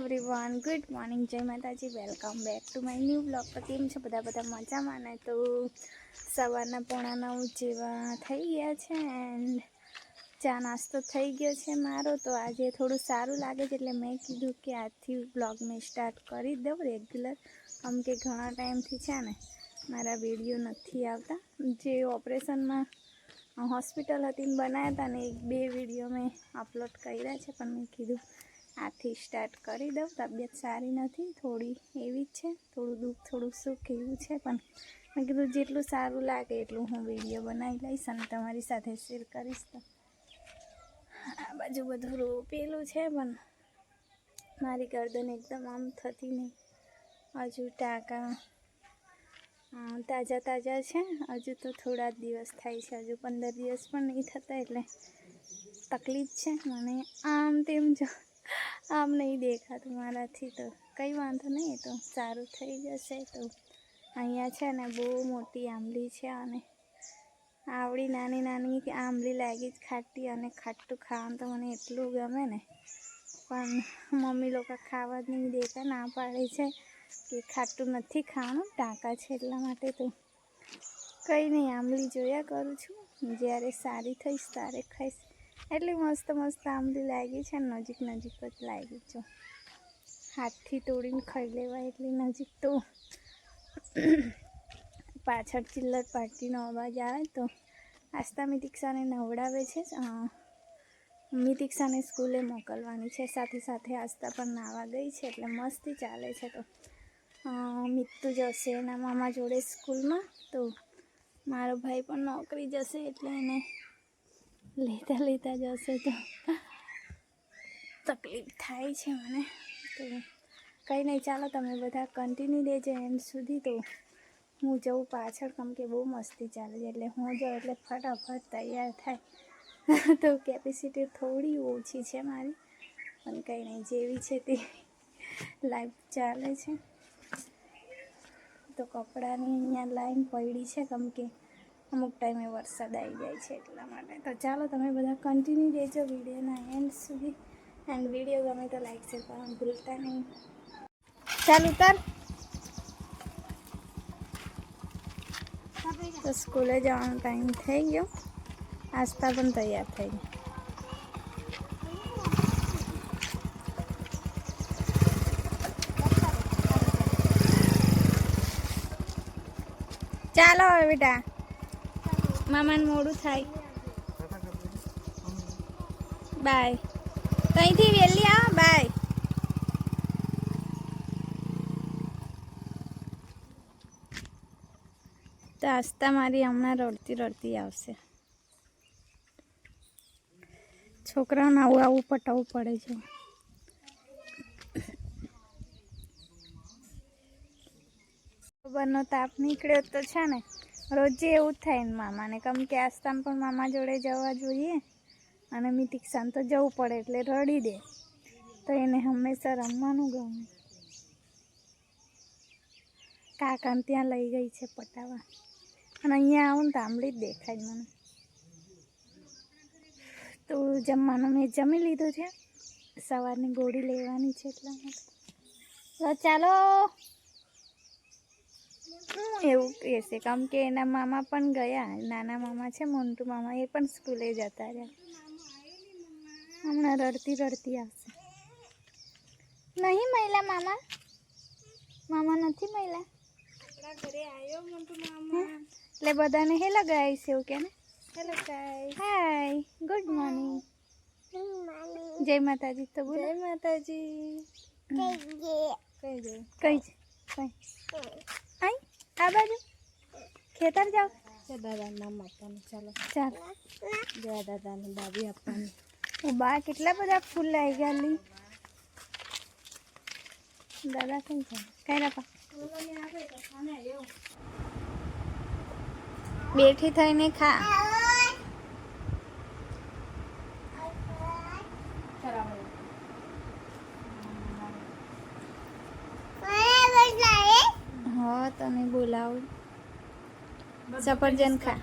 Everyone good morning જય માતાજી welcome back to my new blog પર કેમ છે? બધા બધા મજામાં ને તો સવારના પોણા નવ જેવા થઈ ગયા છે એન્ડ ચા નાસ્તો થઈ ગયો છે મારો. તો આજે થોડું સારું લાગે છે એટલે મેં કીધું કે આજથી બ્લોગ મેં સ્ટાર્ટ કરી દઉં રેગ્યુલર આમ કે ઘણા ટાઈમથી છે ને મારા વીડિયો નથી આવતા. જે ઓપરેશનમાં હોસ્પિટલ હતી બનાવ્યા હતા ને, એક બે વીડિયો મેં અપલોડ કર્યા છે, પણ મેં કીધું આથી સ્ટાર્ટ કરી દઉં. તબિયત સારી નથી, થોડી એવી જ છે. થોડું દુઃખ, થોડું સુખ એવું છે, પણ મેં કીધું જેટલું સારું લાગે એટલું હું વીડિયો બનાવી લઈશ અને તમારી સાથે શેર કરીશ તો. આ બાજુ બધું રોપેલું છે, પણ મારી ગરદન એકદમ આમ થતી નહીં. હજુ ટાંકા તાજા તાજા છે. હજુ તો થોડા જ દિવસ થાય છે. હજુ પંદર દિવસ પણ નહીં થતા, એટલે તકલીફ છે. મને આમ તેમ જો આમ નહીં દેખાતું મારાથી તો. કંઈ વાંધો નહીં તો સારું થઈ જશે તો. અહીંયા છે ને બહુ મોટી આંબલી છે અને આવડી નાની નાની આંબલી લાગી જ ખાટી અને ખાટું ખાવાનું તો મને એટલું ગમે ને. પણ મમ્મી લોકો ખાવા જ નહીં દેતા, ના પાડે છે કે ખાટું નથી ખાવાનું, ટાંકા છે એટલા માટે તો. કંઈ નહીં, આંબલી જોયા કરું છું. જ્યારે સારી થઈશ, ત્યારે ખાઈશ. એટલી મસ્ત મસ્ત આંબલી લાગી છે નજીક નજીક જ લાગી છું. હાથથી તોડીને ખાઈ લેવાય એટલી નજીક તો પાછળ ચિલ્લર પાર્ટીનો અવાજ આવે તો આસ્તા મિતિક્ષાને નવડાવે છે. મિતિક્ષાને સ્કૂલે મોકલવાની છે. સાથે સાથે આસ્તા પણ નાવા ગઈ છે એટલે મસ્તી ચાલે છે તો. મિત્તુ જશે એના મામા જોડે સ્કૂલમાં તો મારો ભાઈ પણ નોકરી જશે એટલે એને લેતા લેતા જશે તો. તકલીફ થાય છે મને. તો કંઈ નહીં, ચાલો તમે બધા કન્ટિન્યુ દેજો એમ સુધી. તો હું જઉં પાછળ, કેમ કે બહુ મસ્તી ચાલે છે, એટલે હું જાઉં એટલે ફટાફટ તૈયાર થાય. તો કેપેસિટી થોડી ઓછી છે મારી, પણ કંઈ નહીં, જેવી છે તે લાઈફ ચાલે છે. તો કપડાની અહીંયા લાઈન પડી છે, કેમ કે અમુક ટાઈમે વરસાદ આવી જાય છે એટલા માટે. તો ચાલો તમે બધા કન્ટિન્યુ રહેજો વિડીયોના એન્ડ સુધી. એન્ડ વીડિયો ગમે તો લાઈક શેર કરવાનું ભૂલતા નહીં. ચાલુ કર. તો સ્કૂલે જવાનો ટાઈમ થઈ ગયો. આસ્થા પણ તૈયાર થઈ ગઈ ચાલો હવે બેટા. મામાને મોડું થાય. બાય. ત્યાંથી વહેલી આવો, બાય. તો આસ્તા મારી હમણાં રડતી રડતી આવશે. છોકરાઓને આવું આવું પટાવવું પડે છે. ખબરનો તાપ નીકળ્યો તો છે ને રોજે એવું થાય ને મામાને કેમ કે આસ્તામ પણ મામા જોડે જવા જોઈએ. અને મિતિક્ષાન તો જવું પડે એટલે રડી દે. તો એને હંમેશા રમવાનું ગમે. કાકાને ત્યાં લઈ ગઈ છે પટાવા. અને અહીંયા આવું ને તાંબડી જ દેખાય મને. તો જમવાનું મેં જમી લીધું છે. સવારની ગોળી લેવાની છે એટલા તો ચાલો. હું એવું કહેશે કેમ કે એના મામા પણ ગયા. નાના મામા છે મોન્ટુ મામા એ પણ સ્કૂલે જતા રહ્યા. હમણાં રડતી રડતી આવશે. નહીં મહિલા મામા? મામા નથી મહિલા એટલે બધાને હે લગાવીશ એવું કે ને? Hello hi good morning. જય માતાજી તો બોલો. જય માતાજી. કઈ જય કઈ જય કઈ. આ બાજુ. ખેતર જાઓ. જય દાદા નામ આપવાનું ચાલો. ચાલ. જય દાદાને દાબી આપવાની. બા કેટલા બધા ફૂલ લાવી ગયા લી દાદા કેમ છે? કઈ રાખો. બેઠી થઈને ખા હા તને બોલાવું સફરજન ખા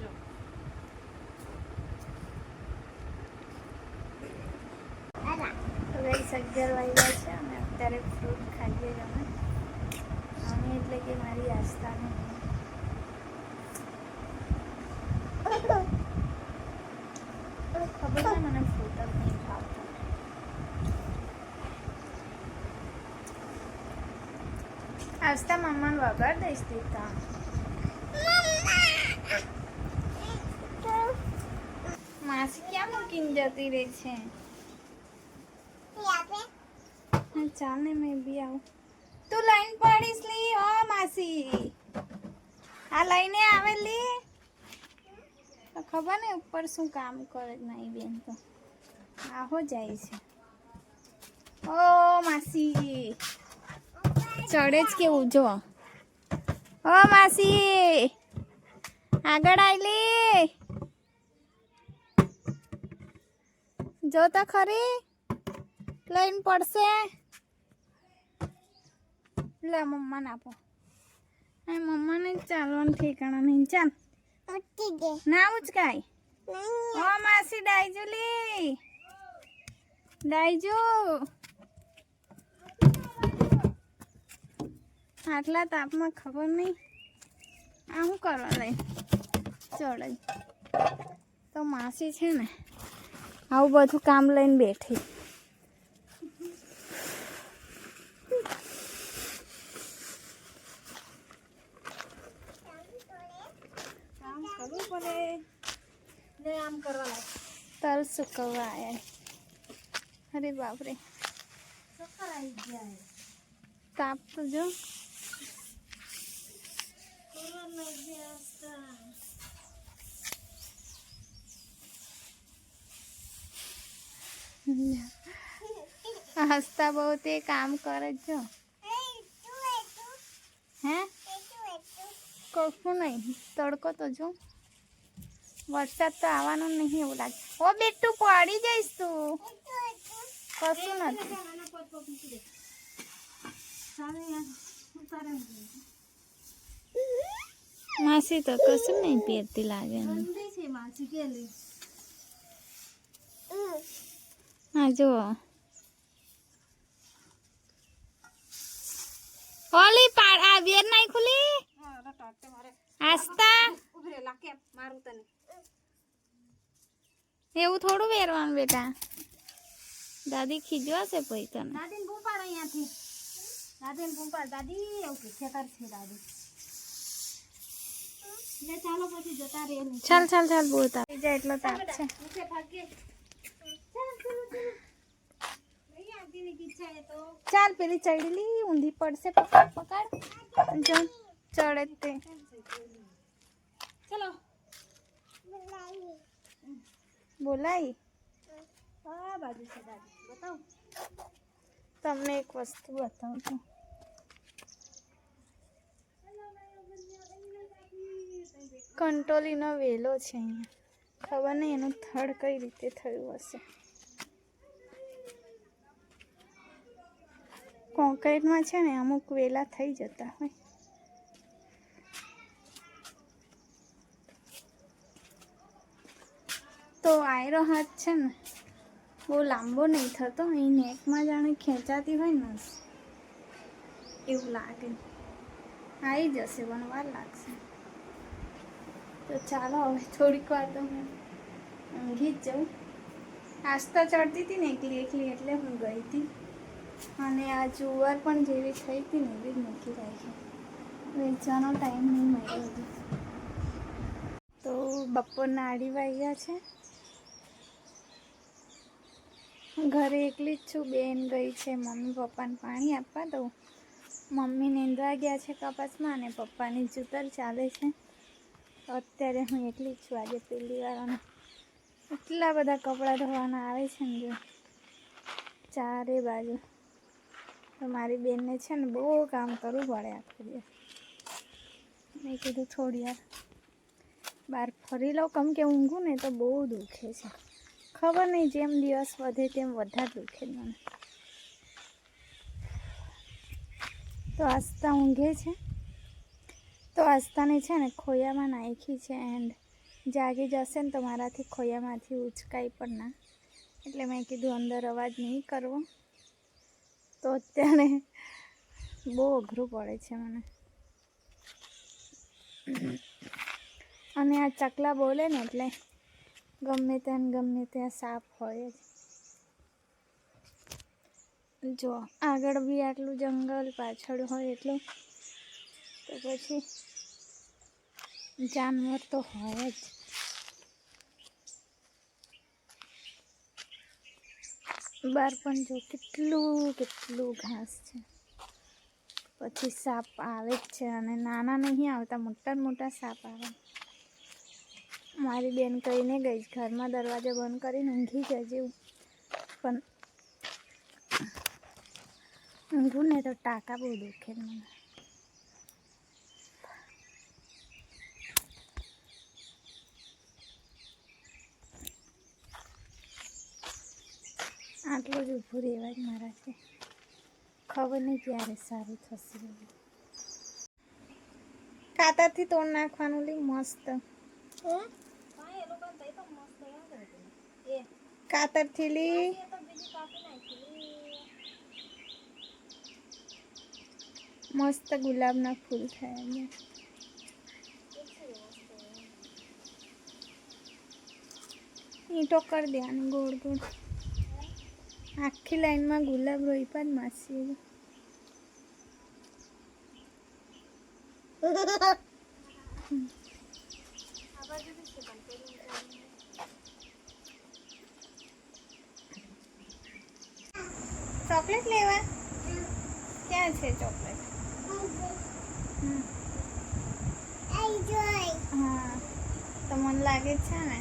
અગિયાર વાગ્યા મને ફ્રૂટ જ નહીં ભાવતું. આસ્થા વગાડ દઈશ તીતા મૂકીને જતી રહે છે. ચાલ ને મેં બી આવું. તું લાઈન પાડીશ લી ઓ માસી. આ લઈને આવેલી ખબર ને ઉપર શું કામ કરે નહીં બેન તો. આહો જાય છે. ઓ માસી. ચડે જ કેવું જો. ઓ માસી. આગળ આયલી જો તો ખરી? લઈને પડશે? લે મમ્માને આપો. એ મમ્માને ચાલવાનું ઠેકાણા નહીં. ચાલ. ના ઉચકાય ઓ માસી ડાઈજુલી ડાઈજુ આટલા તાપમાં ખબર નહીં. આ શું કરવા લઈ ચડાઈ તો માસી છે ને આવું બધું કામ લઈને બેઠી. તલ સુકવવા આવ્યા અરે બાપરે. તાપ તો જો. કરવા લાગ્યા હતા હસતા બહુ તે કામ કરે જ જો હે કશું નહીં તડકો તો જો વરસાદ તો આવવાનો નહીં એવું લાગે ઓ બેટું પડી જઈશ તું કશું નથી આના પગ પગ મૂકી દે સામે યાર ઉતારે માસી તો કશું નહીં પહેરતી લાગે ને ઠંડી છે માસી કે લે હા જો ઓલી પાડ. આ બેર નાઈ ખુલી? આસ્તા મારું. તને. એવું થોડું વેરવાનું બેટા. દાદી ખીજવાશે પછી તને. દાદી ને પાડ અહીંયાથી. દાદી ને પાડ દાદી એવું કે છે કરશે દાદી ચાલો પછી જતા રહે ચાલ ચાલ ચાલ બોલતા. જાય એટલો તાપ છે. ચાલ પેલી ચડેલી ઊંધી પડશે પકડ. પકડ જો ચડે તે. ચલો. બોલાય. બાજુ છે દાદી બતાવ. તમને એક વસ્તુ બતાવું છું. કંટોલીનો વેલો છે અહીંયા. ખબર નહીં એનું થડ કઈ રીતે થયું હશે. કોન્ક્રીટમાં છે ને અમુક વેલા થઈ જતા હોય. તો આયરો હાથ છે ને, બહુ લાંબો નહીં થતો, અહીં નેકમાં જાણે ખેંચાતી હોય ને, એવું લાગે. આવી જશે, પણ વાર લાગશે. તો ચાલો હવે થોડીક વાર તો હું ઊંઘી જ જાઉં. તો ચડતી હતી ને એકલી એકલી, એટલે હું ગઈ હતી. અને આ જુવાર પણ જેવી થઈ હતી ને એવી જ મૂકી રાખી વેચવાનો ટાઈમ નહીં મળ્યો તો બપોરના આડી વાગ્યા છે. ઘરે એકલી જ છું, બેન ગઈ છે, મમ્મી પપ્પાને પાણી આપવા દઉં. મમ્મી નીંદવા ગયા છે કપાસમાં અને પપ્પાની જૂતર ચાલે છે. અત્યારે હું એકલી જ છું, આજે પહેલી વાર એટલા બધા કપડાં ધોવાના આવે છે ને જો. ચારે બાજુ. તો મારી બેનને છે ને બહુ કામ કરવું પડે આખો દિવસ મેં કીધું થોડી વાર બહાર ફરી લઉં. કેમ કે ઊંઘું ને તો બહુ દુખે છે. ખબર નહીં જેમ દિવસ વધે તેમ વધારે દુખે મને. તો આસ્તા ઊંઘે છે. તો આસ્તાને છે ને ખોયામાં નાખી છે એન્ડ જાગી જશે ને તો મારાથી ખોયામાંથી ઉચકાઈ પણ ના. એટલે મેં કીધું અંદર અવાજ નહીં કરવો. તો અત્યારે બહુ અઘરું પડે છે મને. અને આ ચકલા બોલે ને એટલે ગમે ત્યાં ગમે ત્યાં સાપ હોય જ. જો, આગળ બી આટલું જંગલ, પાછળ હોય એટલું. તો પછી જાનવર તો હોય જ. બહાર પણ જો કેટલું કેટલું ઘાસ છે. પછી સાપ આવે જ છે અને નાના નહીં આવતા, મોટા મોટા સાપ આવે. મારી બેન કહીને ગઈ ઘરમાં દરવાજો બંધ કરીને ઊંઘી જજે પણ ઊંઘું ને તો ટાંકા બહુ દુખે મને. આટલું જ ઊભું રહેવાય જ છે. ખબર નહીં ક્યારે સારું થશે કાતરથી તોડ નાખવાનું લી મસ્ત. કાતરથી લી. મસ્ત ગુલાબના ફૂલ થયા એમ. ઈંટો કરી દેવાની ગોળ ગોળ. આખી લાઈનમાં ગુલાબ રોઈપા જ માસી. ચોકલેટ લેવા? ક્યાં છે ચોકલેટ. હા તો મને લાગે છે ને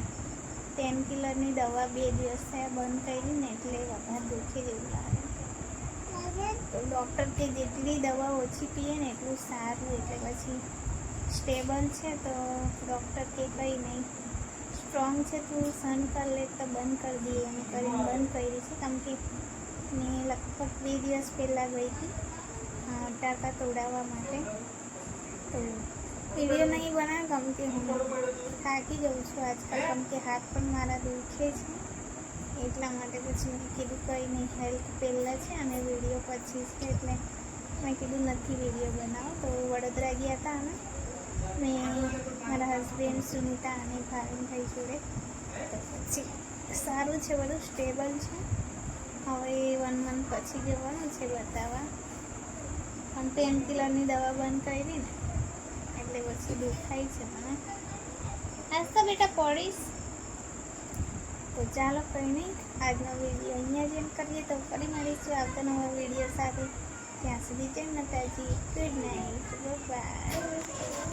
પેન કિલરની દવા બે દિવસ થયા બંધ કરી ને એટલે વધારે દુખી જેવું લાગે. તો ડૉક્ટર કે જેટલી દવા ઓછી પીએ ને એટલું સારું, એટલે પછી સ્ટેબલ છે તો ડૉક્ટર કે કંઈ નહીં. સ્ટ્રોંગ છે તું સહન કર લે, તો બંધ કરી દઈએ એમ કરીને બંધ કરી છે. કેમ કે મેં લગભગ બે દિવસ પહેલાં ગઈ હતી ટાંકા તોડાવવા માટે. તો વીડિયો નહીં બનાવ કે હું થાકી જાઉં છું આજકાલ, કેમ કે હાથ પણ મારા દુખે છે. એટલા માટે પછી મેં કીધું કંઈ નહીં હેલ્થ પહેલાં છે અને વીડિયો પછી છે, એટલે મેં કીધું નથી વીડિયો બનાવો. તો વડોદરા ગયા હતા અમે. મેં મારા હસબન્ડ સુનિતા અને ભાવિનભાઈ જોડે. તો પછી સારું છે બધું સ્ટેબલ છે. હવે વન મંથ પછી જવાનું છે બતાવવા. પણ પેન કિલરની દવા બંધ કરી ને એટલે વસ્તુ દુખાય છે મને. આજ તો બેટા પડીશ તો ચાલો કંઈ નહીં, આજનો વીડિયો અહીંયા જ એમ કરીએ. તો ફરી મળીશું આવતા નવા વીડિયો સાથે. ત્યાં સુધી જય માતાજી, ગુડ નાઇટ બાય.